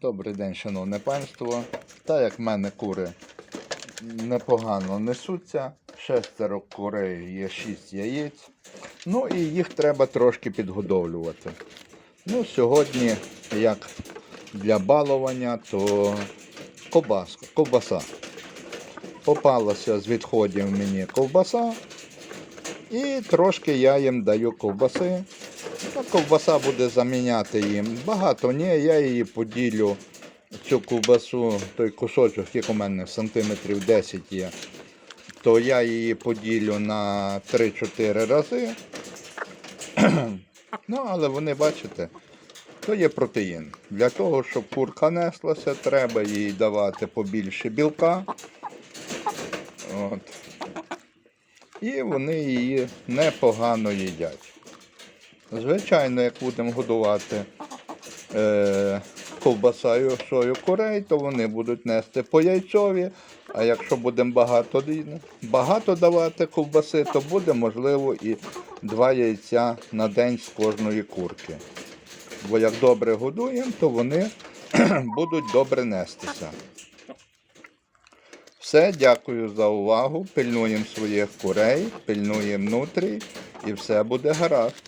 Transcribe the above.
Добрий день, шановне панство. Та як в мене кури непогано несуться, шестеро курей є шість яєць. Ну і їх треба трошки підгодовлювати. Ну, сьогодні, як для балування, то ковбаска, ковбаса. Попалася з відходів мені ковбаса. І трошки я їм даю ковбаси. Ну, ковбаса буде заміняти їм. Багато ні, я її поділю. Цю ковбасу, той кусочок, як у мене сантиметрів 10 є, то я її поділю на 3-4 рази. ну, але вони, бачите, то є протеїн. Для того, щоб курка неслася, треба їй давати побільше білка. От. І вони її непогано їдять. Звичайно, як будемо годувати е, ковбасою шою курей, то вони будуть нести по яйцові. А якщо будемо багато, багато давати ковбаси, то буде можливо і два яйця на день з кожної курки. Бо як добре годуємо, то вони будуть добре нестися. Все, дякую за увагу. Пильнуємо своїх курей, пильнуємо нутрій і все буде гаразд.